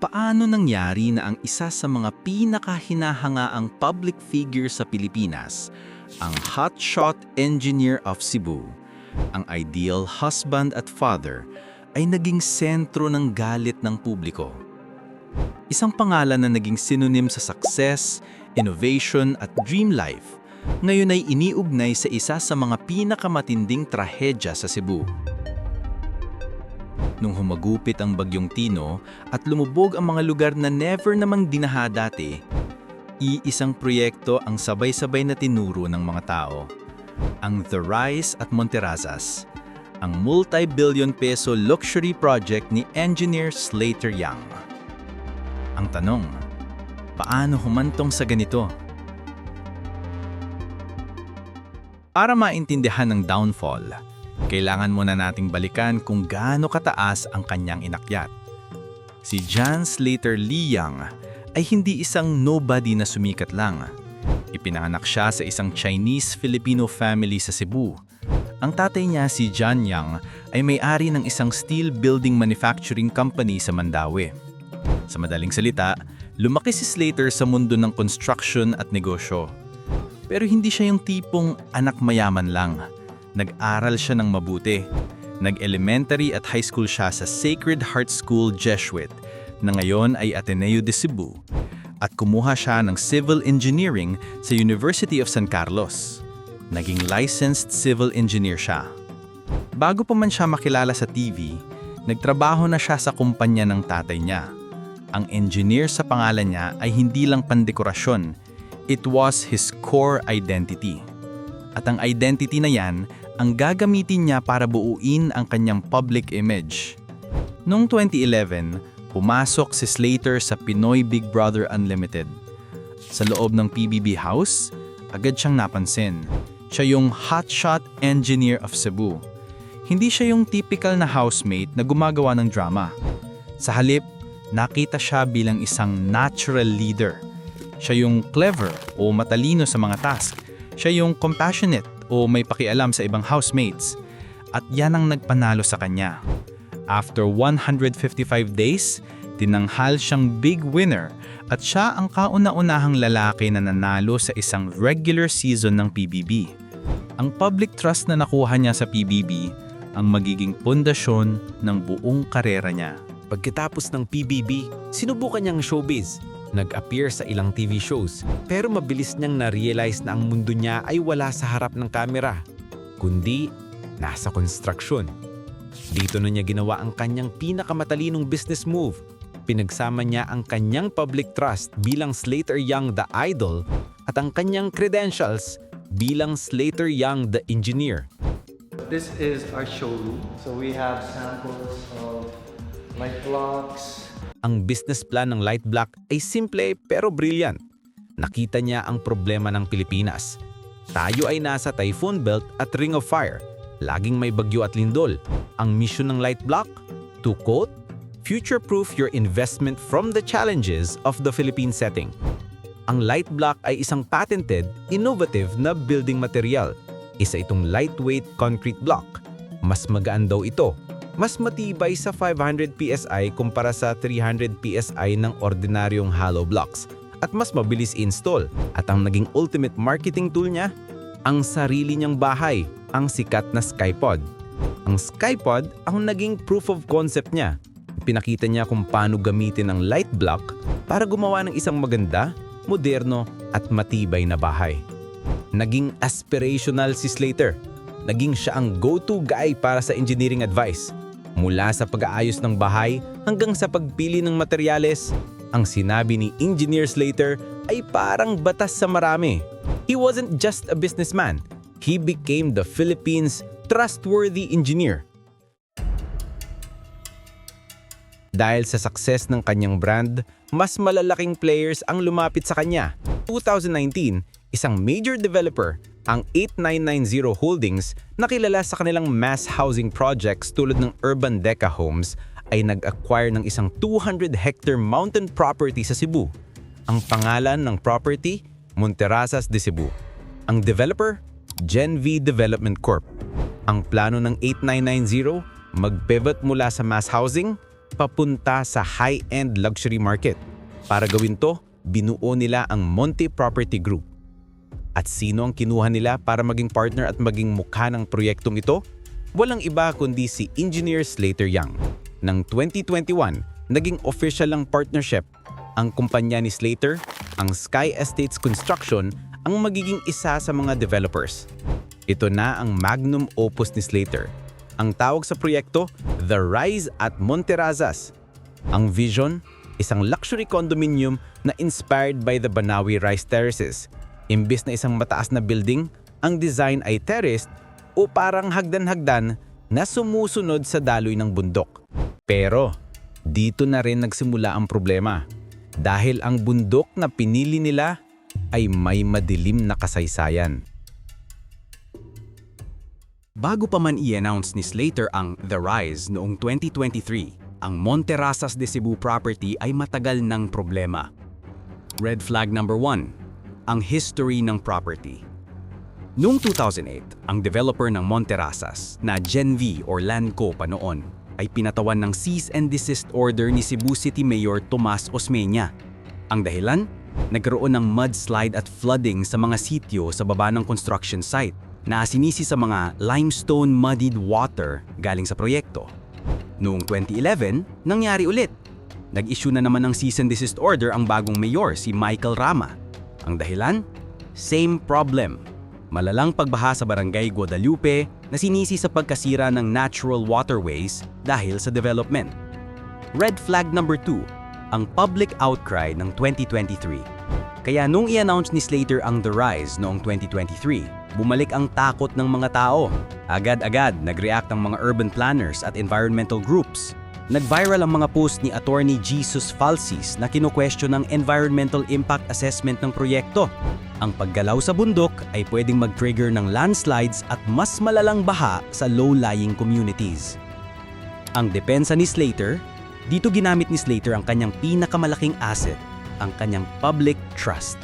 paano nangyari na ang isa sa mga pinakahinahangaang public figure sa Pilipinas, ang hotshot engineer of Cebu, ang ideal husband at father, ay naging sentro ng galit ng publiko. Isang pangalan na naging synonym sa success, innovation at dream life, ngayon ay iniugnay sa isa sa mga pinakamatinding trahedya sa Cebu. Nung humagupit ang bagyong Tino at lumubog ang mga lugar na never namang dinaha dati, iisang proyekto ang sabay-sabay na tinuro ng mga tao. Ang The Rise at Monterazas, ang multi-billion peso luxury project ni engineer Slater Young. Ang tanong, paano humantong sa ganito? Para maintindihan ang downfall, kailangan muna nating balikan kung gaano kataas ang kanyang inakyat. Si John Slater Young ay hindi isang nobody na sumikat lang. Ipinanganak siya sa isang Chinese-Filipino family sa Cebu. Ang tatay niya si John Young ay may-ari ng isang steel building manufacturing company sa Mandawi. Sa madaling salita, lumaki si Slater sa mundo ng construction at negosyo. Pero hindi siya yung tipong anak mayaman lang. Nag-aral siya ng mabuti. Nag-elementary at high school siya sa Sacred Heart School Jesuit na ngayon ay Ateneo de Cebu at kumuha siya ng civil engineering sa University of San Carlos. Naging licensed civil engineer siya. Bago pa man siya makilala sa TV, nagtrabaho na siya sa kumpanya ng tatay niya. Ang engineer sa pangalan niya ay hindi lang pandekorasyon, it was his core identity. At ang identity na yan ang gagamitin niya para buuin ang kanyang public image. Noong 2011, pumasok si Slater sa Pinoy Big Brother Unlimited. Sa loob ng PBB House, agad siyang napansin. Siya yung hotshot engineer of Cebu. Hindi siya yung typical na housemate na gumagawa ng drama. Sa halip, nakita siya bilang isang natural leader. Siya yung clever o matalino sa mga task. Siya yung compassionate o may pakialam sa ibang housemates. At yan ang nagpanalo sa kanya. After 155 days, tinanghal siyang big winner at siya ang kauna-unahang lalaki na nanalo sa isang regular season ng PBB. Ang public trust na nakuha niya sa PBB ang magiging pundasyon ng buong karera niya. Pagkatapos ng PBB, sinubukan niyang showbiz. Nag-appear sa ilang TV shows, pero mabilis niyang na-realize na ang mundo niya ay wala sa harap ng kamera, kundi nasa construction. Dito na niya ginawa ang kanyang pinakamatalinong business move. Pinagsama niya ang kanyang public trust bilang Slater Young the Idol at ang kanyang credentials bilang Slater Young the Engineer. This is our showroom. So we have samples of light blocks. Ang business plan ng Light Black ay simple pero brilliant. Nakita niya ang problema ng Pilipinas. Tayo ay nasa typhoon belt at ring of fire. Laging may bagyo at lindol. Ang mission ng Light Block? To quote, future-proof your investment from the challenges of the Philippine setting. Ang Light Block ay isang patented, innovative na building material. Isa itong lightweight concrete block. Mas magaan daw ito mas matibay sa 500 PSI kumpara sa 300 PSI ng ordinaryong hollow blocks at mas mabilis install. At ang naging ultimate marketing tool niya, ang sarili niyang bahay, ang sikat na Skypod. Ang Skypod ang naging proof of concept niya. Pinakita niya kung paano gamitin ang light block para gumawa ng isang maganda, moderno at matibay na bahay. Naging aspirational si Slater. Naging siya ang go-to guy para sa engineering advice. Mula sa pag-aayos ng bahay hanggang sa pagpili ng materyales, ang sinabi ni Engineer Slater ay parang batas sa marami. He wasn't just a businessman. He became the Philippines' trustworthy engineer. Dahil sa success ng kanyang brand, mas malalaking players ang lumapit sa kanya. 2019, isang major developer, ang 8990 Holdings, na kilala sa kanilang mass housing projects tulad ng Urban Deca Homes, ay nag-acquire ng isang 200-hectare mountain property sa Cebu. Ang pangalan ng property, Monterazas de Cebu. Ang developer, Gen V Development Corp. Ang plano ng 8990, mag-pivot mula sa mass housing, papunta sa high-end luxury market. Para gawin to, binuo nila ang Monte Property Group. At sino ang kinuha nila para maging partner at maging mukha ng proyektong ito? Walang iba kundi si Engineer Slater Young. Ng 2021, naging official ang partnership. Ang kumpanya ni Slater, ang Sky Estates Construction, ang magiging isa sa mga developers. Ito na ang magnum opus ni Slater. Ang tawag sa proyekto, The Rise at Monterrazas. Ang vision, isang luxury condominium na inspired by the Banawi Rice Terraces. Imbis na isang mataas na building, ang design ay terraced o parang hagdan-hagdan na sumusunod sa daloy ng bundok. Pero, dito na rin nagsimula ang problema. Dahil ang bundok na pinili nila ay may madilim na kasaysayan. Bago pa man i-announce ni Slater ang The Rise noong 2023, ang Monterasas de Cebu property ay matagal ng problema. Red flag number 1, ang history ng property. Noong 2008, ang developer ng Monterasas na Genv or Landco pa noon ay pinatawan ng cease and desist order ni Cebu City Mayor Tomas Osmeña. Ang dahilan? Nagkaroon ng mudslide at flooding sa mga sityo sa baba ng construction site na sinisi sa mga limestone muddied water galing sa proyekto. Noong 2011, nangyari ulit. Nag-issue na naman ng cease and desist order ang bagong mayor, si Michael Rama. Ang dahilan? Same problem. Malalang pagbaha sa barangay Guadalupe na sinisi sa pagkasira ng natural waterways dahil sa development. Red flag number 2, ang public outcry ng 2023. Kaya nung i-announce ni Slater ang The Rise noong 2023, bumalik ang takot ng mga tao. Agad-agad nag-react ang mga urban planners at environmental groups. Nag-viral ang mga post ni Attorney Jesus Falsis na kino-question ang environmental impact assessment ng proyekto. Ang paggalaw sa bundok ay pwedeng mag-trigger ng landslides at mas malalang baha sa low-lying communities. Ang depensa ni Slater, dito ginamit ni Slater ang kanyang pinakamalaking asset, ang kanyang public trust.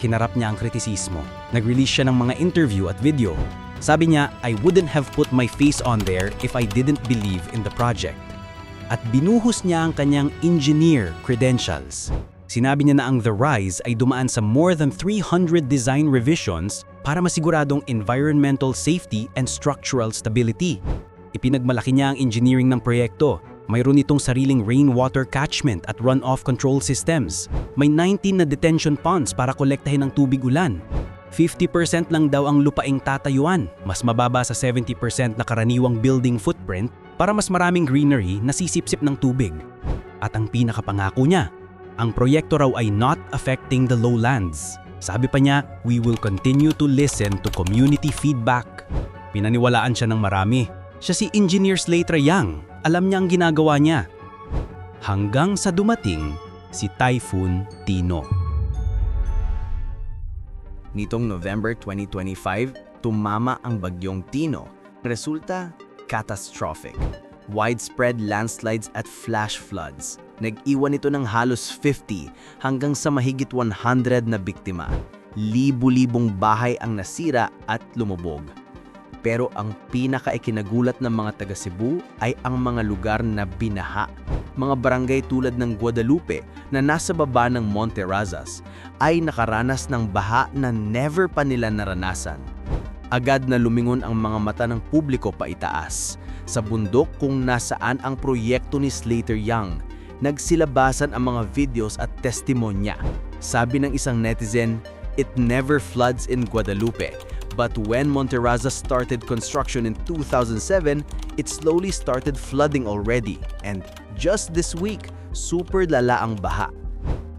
Hinarap niya ang kritisismo. Nag-release siya ng mga interview at video. Sabi niya, I wouldn't have put my face on there if I didn't believe in the project. At binuhos niya ang kanyang engineer credentials. Sinabi niya na ang The Rise ay dumaan sa more than 300 design revisions para masiguradong environmental safety and structural stability. Ipinagmalaki niya ang engineering ng proyekto. Mayroon itong sariling rainwater catchment at runoff control systems. May 19 na detention ponds para kolektahin ang tubig ulan. 50% lang daw ang lupaing tatayuan, mas mababa sa 70% na karaniwang building footprint para mas maraming greenery na sisipsip ng tubig. At ang pinakapangako niya, ang proyekto raw ay not affecting the lowlands. Sabi pa niya, we will continue to listen to community feedback. Pinaniwalaan siya ng marami. Siya si Engineer Slater Yang. Alam niya ang ginagawa niya. Hanggang sa dumating si Typhoon Tino. Nitong November 2025, tumama ang bagyong Tino. Resulta, catastrophic. Widespread landslides at flash floods. Nag-iwan ito ng halos 50 hanggang sa mahigit 100 na biktima. Libu-libong bahay ang nasira at lumubog. Pero ang pinaka-ikinagulat ng mga taga Cebu ay ang mga lugar na binaha. Mga barangay tulad ng Guadalupe na nasa baba ng Monte Razas ay nakaranas ng baha na never pa nila naranasan. Agad na lumingon ang mga mata ng publiko pa itaas. Sa bundok kung nasaan ang proyekto ni Slater Young, nagsilabasan ang mga videos at testimonya. Sabi ng isang netizen, It never floods in Guadalupe, but when Monterraza started construction in 2007, it slowly started flooding already. And just this week, super lala ang baha.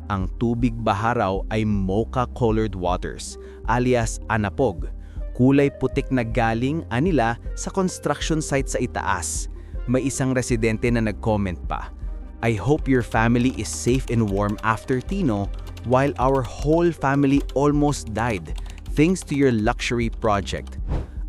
Ang tubig baha raw ay mocha-colored waters, alias anapog. Kulay putik na galing anila sa construction site sa itaas. May isang residente na nag-comment pa, I hope your family is safe and warm after Tino while our whole family almost died thanks to your luxury project.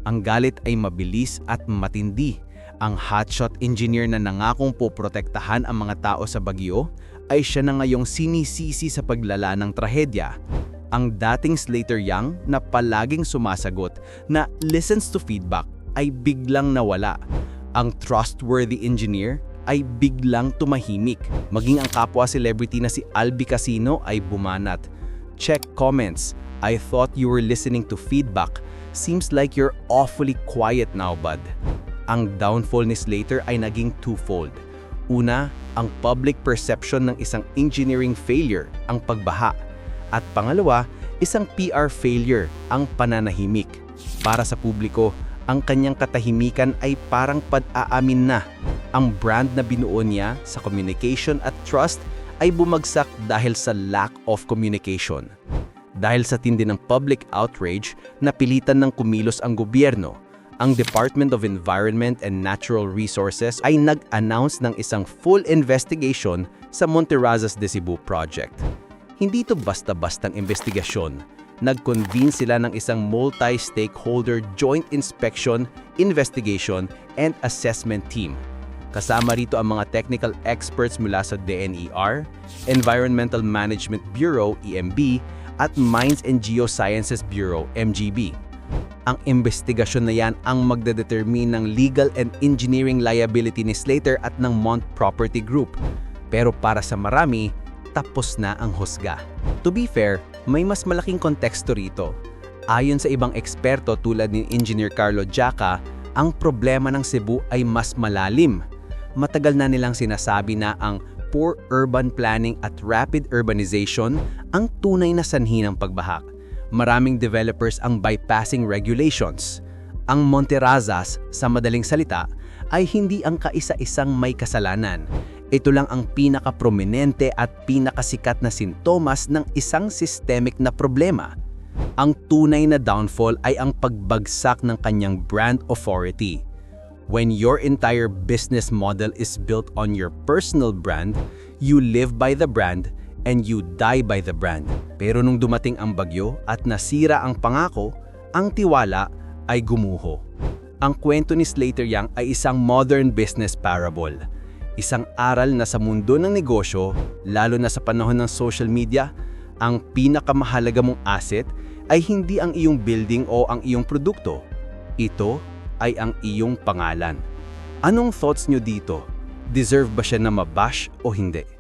Ang galit ay mabilis at matindi. Ang hotshot engineer na nangakong poprotektahan ang mga tao sa bagyo ay siya na ngayong sinisisi sa paglala ng trahedya. Ang dating Slater Young na palaging sumasagot na listens to feedback ay biglang nawala. Ang trustworthy engineer ay biglang tumahimik. Maging ang kapwa celebrity na si Albi Casino ay bumanat. Check comments. I thought you were listening to feedback. Seems like you're awfully quiet now, bud. Ang downfall ni Slater ay naging twofold. Una, ang public perception ng isang engineering failure, ang pagbaha. At pangalawa, isang PR failure, ang pananahimik. Para sa publiko, ang kanyang katahimikan ay parang pad-aamin na. Ang brand na binuo niya sa communication at trust ay bumagsak dahil sa lack of communication. Dahil sa tindi ng public outrage, napilitan ng kumilos ang gobyerno. Ang Department of Environment and Natural Resources ay nag-announce ng isang full investigation sa Monterrazas de Cebu project. Hindi ito basta-bastang investigasyon. Nag-convene sila ng isang multi-stakeholder joint inspection, investigation, and assessment team. Kasama rito ang mga technical experts mula sa DNER, Environmental Management Bureau, EMB, at Mines and Geosciences Bureau, MGB. Ang investigasyon na yan ang magdedetermine ng legal and engineering liability ni Slater at ng Mont Property Group. Pero para sa marami, tapos na ang husga. To be fair, may mas malaking konteksto rito. Ayon sa ibang eksperto tulad ni Engineer Carlo Jaca, ang problema ng Cebu ay mas malalim. Matagal na nilang sinasabi na ang poor urban planning at rapid urbanization ang tunay na sanhi ng pagbahak. Maraming developers ang bypassing regulations. Ang Monterrazas, sa madaling salita, ay hindi ang kaisa-isang may kasalanan. Ito lang ang pinaka-prominente at pinakasikat na sintomas ng isang systemic na problema. Ang tunay na downfall ay ang pagbagsak ng kanyang brand authority. When your entire business model is built on your personal brand, you live by the brand and you die by the brand. Pero nung dumating ang bagyo at nasira ang pangako, ang tiwala ay gumuho. Ang kwento ni Slater Young ay isang modern business parable. Isang aral na sa mundo ng negosyo, lalo na sa panahon ng social media, ang pinakamahalaga mong asset ay hindi ang iyong building o ang iyong produkto. Ito ay ang iyong pangalan. Anong thoughts nyo dito? Deserve ba siya na mabash o hindi?